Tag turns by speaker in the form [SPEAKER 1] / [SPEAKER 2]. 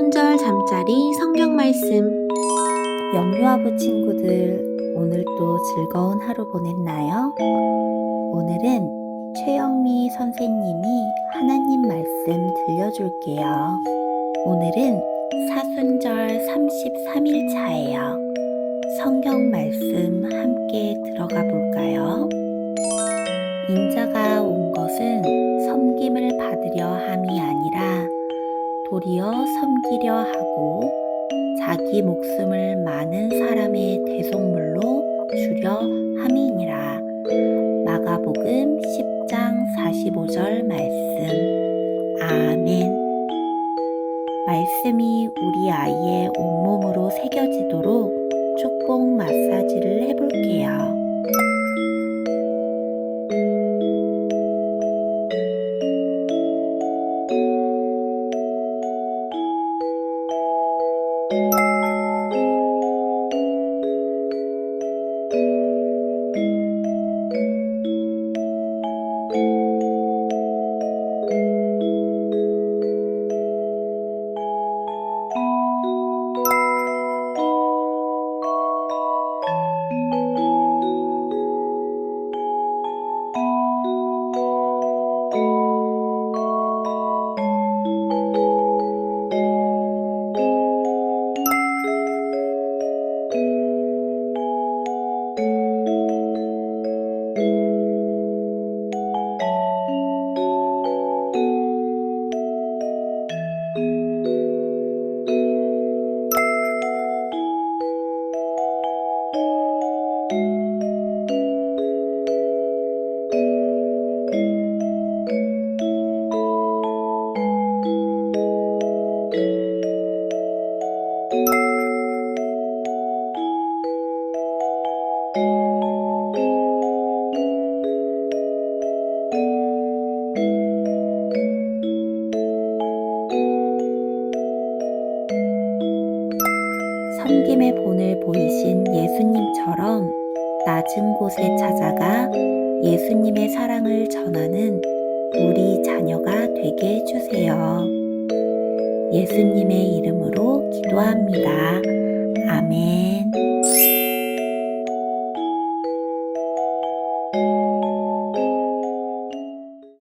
[SPEAKER 1] 사순절 잠자리 성경 말씀
[SPEAKER 2] 영유아부 친구들, 오늘도 즐거운 하루 보냈나요? 오늘은 최영미 선생님이 하나님 말씀 들려줄게요. 오늘은 사순절 33일 차예요. 성경 말씀 함께 들어가 볼까요? 인자가 온 것은 섬김을 받으려 아니라 도리어 섬기려 하고 자기 목숨을 많은 사람의 대속물로 주려 함이니라. 마가복음 10장 45절 말씀. 아멘. 말씀이 우리 아이의 온몸 섬김의 본을 보이신 예수님처럼 낮은 곳에 찾아가 예수님의 사랑을 전하는 우리 자녀가 되게 해주세요. 예수님의 이름으로 기도합니다. 아멘.